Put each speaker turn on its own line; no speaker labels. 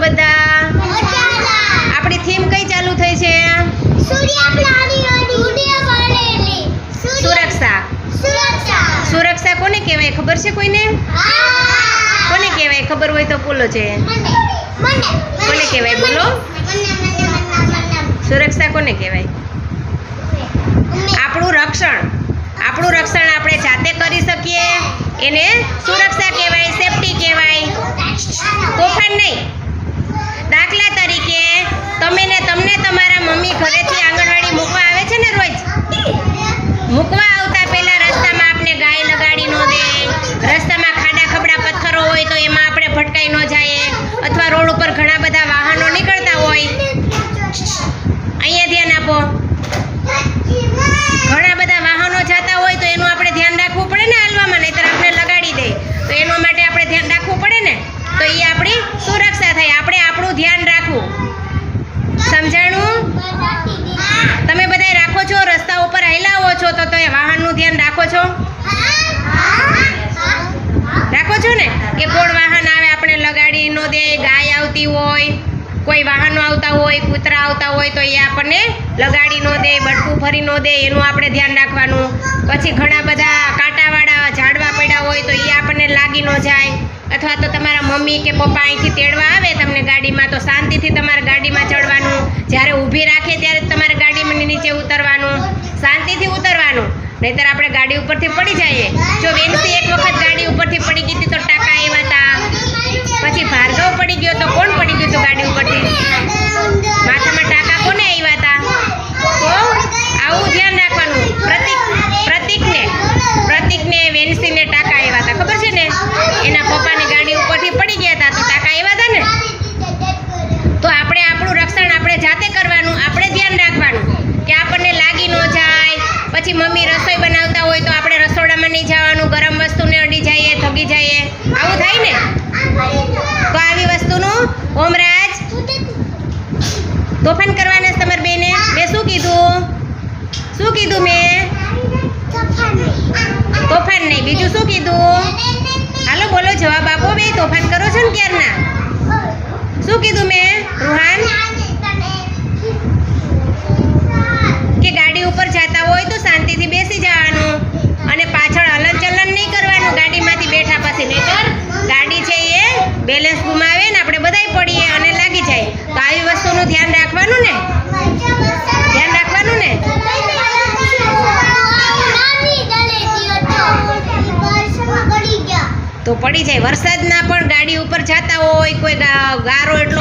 બધા? આપણી થીમ કઈ ચાલુ થઈ છે? સુરક્ષા. સુરક્ષા. કોને કહેવાય? ખબર છે કોઈને? કોને કહેવાય? ખબર હોય તો બોલો છે. કોને કહેવાય? બોલો. સુરક્ષા કોને કહેવાય? આપણું રક્ષણ. આપણું રક્ષણ આપણે જાતે કરી શકીએ. એને સુરક્ષા કહેવાય સેફટી કહેવાય તોફાન નહીં દાખલા તરીકે તમે ને તમને તમારા મમ્મી ઘરેથી આંગણવાડી મૂકવા આવે છે ને રોજ મૂકવા આવતા પહેલા રસ્તામાં આપણે ગાય લગાડી ન દે રસ્તામાં ખાડા ખબડા પથ્થરો હોય તો એમાં આપણે ભટકાઈ ન જઈએ અથવા રોડ ઉપર ઘણા બધા વાહનો નીકળતા હોય અહીંયા ધ્યાન આપો ઘણા બધા વાહનો જતા હોય તો એનું આપણે ધ્યાન રાખવું પડે ને હાલવામાં નહીંતર આપણે લગાડી દે તો એના માટે આપણે ધ્યાન રાખવું પડે ને તો એ આપણી સુરક્ષા થાય આપણે આપણું ધ્યાન રાખવું સમજાણું તમે બધાય રાખો છો રસ્તા ઉપર હલાવો છો તો તો એ વાહનનું ધ્યાન રાખો છો રાખો છો ને કે કોણ વાહન આવે આપણે લગાડી ન દે, ગાય આવતી હોય, કોઈ વાહનો આવતા હોય, કૂતરા આવતા હોય, તો એ આપણને લગાડી ન દે, બટકું ફરી ન દે, એનું આપણે ધ્યાન રાખવાનું. પછી ઘણા બધા કાંટાવાળા ઝાડવા પડ્યા હોય, તો એ આપણને લાગી ન જાય. અથવા તો તમારા મમ્મી કે પપ્પા અહીંથી તેડવા આવે તમને ગાડીમાં, તો શાંતિથી તમારે ગાડીમાં ચડવાનું. જ્યારે ઊભી રાખે, ત્યારે તમારે ગાડીમાં નીચે ઉતરવાનું. શાંતિથી ઉતરવાનું. નહીતર આપણે ગાડી ઉપરથી પડી જઈએ. જો વેનથી એક વખત ગાડી જવાનું, ગરમ વસ્તુને અડી જઈએ થકી જઈએ. આવું થાય ને? તો આવી વસ્તુનું ઓમરાજ તોફાન કરવાના તમારે બેને. મેં શું કીધું? શું કીધું મેં? તોફાન નહીં. બીજું શું કીધું? હાલો, બોલો જવાબ આપો બે. તોફાન કરો છો ને ક્યારના? શું કીધું મેં? રૂહાન? બેલેન્સ ગુમાવે ને આપણે બધાય પડીએ અને લાગી જાય. તો આવી વસ્તુનું ધ્યાન રાખવાનું ને? ધ્યાન રાખવાનું ને? તો પડી જાય. વરસાદના પણ ગાડી ઉપર જતા હોય, કોઈ ગારો ગારો